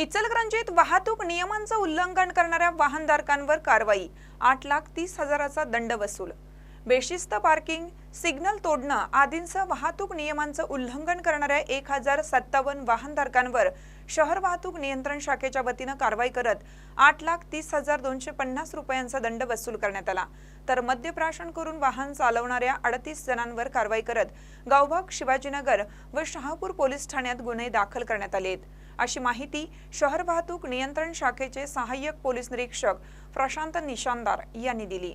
इचलकरंजीत वाहतूक नियमांचं उल्लंघन करणाऱ्या वाहनधारकांवर कारवाई. आठ लाख तीस हजाराचा दंड वसूल. बेशिस्त पार्किंग सिग्नल तोडणं आदींसह वाहतूक नियमांचं उल्लंघन करणाऱ्या एक हजार सत्तावन्न वाहनधारकांवर शहर वाहतूक नियंत्रण शाखेच्या वतीनं कारवाई करत आठ लाख तीस हजार दोनशे पन्नास रुपयांचा दंड वसूल करण्यात आला. तर मद्यप्राशन करून वाहन चालवणाऱ्या अडतीस जणांवर कारवाई करत गावभाग शिवाजीनगर व शहापूर पोलीस ठाण्यात गुन्हे दाखल करण्यात आले आहेत अशी माहिती शहर वाहतूक नियंत्रण शाखेचे सहाय्यक पोलीस निरीक्षक प्रशांत निशानदार यांनी दिली.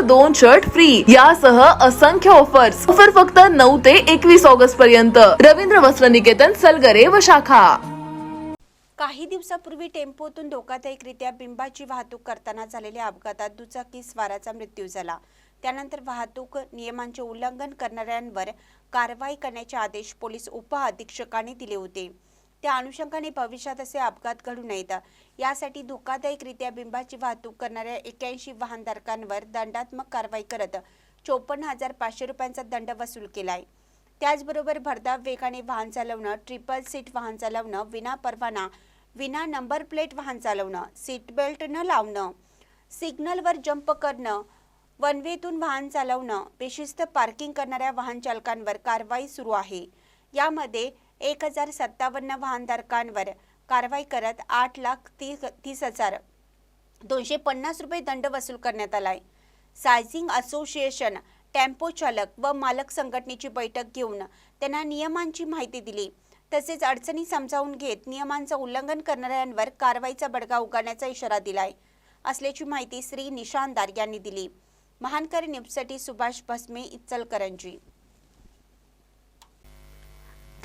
दोन शर्ट फ्री यासह असंख्य ऑफर्स ऑफर फक्त नऊ ते एकवीस ऑगस्ट पर्यंत. रवींद्र वस्त्र निकेतन सलगरे व शाखा. काही दिवसापूर्वी टेम्पोतून धोकादायकरित्या बिंबाची वाहतूक करताना झालेल्या अपघातात दुचाकी स्वाराचा मृत्यू झाला. त्यानंतर वाहतूक नियमांचे उल्लंघन करणाऱ्यांवर कारवाई करण्याचे आदेश पोलीस उपअधीक्षकांनी दिले होते. त्या अनुषंगाने भविष्यात असे अपघात घडू नयेत. यासाठी धोकादायकरित्या बिंबाची वाहतूक करणाऱ्या एक्याऐंशी वाहनधारकांवर दंडात्मक कारवाई करत चोपन्न हजार पाचशे रुपयांचा दंड वसूल केलाय. त्याचबरोबर भरधाव वेगाने वाहन चालवणं ट्रिपल सीट वाहन चालवणं विना परवाना विना नंबर प्लेट वाहन चालवणं सीट बेल्ट न लावणं सिग्नलवर जंप करणं वनवेतून वाहन चालवणं बेशिस्त पार्किंग करणाऱ्या वाहन चालकांवर कारवाई सुरू आहे. यामध्ये एक हजार सत्तावन्न वाहनधारकांवर कारवाई करत आठ लाख तीस तीस हजार दोनशे पन्नास रुपये दंड वसूल करण्यात आला आहे सायझिंग असोसिएशन टेम्पो चालक व मालक संघटनेची बैठक घेऊन त्यांना नियमांची माहिती दिली. तसेच अडचणी समजावून घेत नियमांचं उल्लंघन करणाऱ्यांवर कारवाईचा बडगा उगारण्याचा इशारा दिलाय. असल्याची माहिती श्री निशानदार यांनी दिली. महानकर न्यूजसाठी सुभाष भस्मे इचलकरंजी.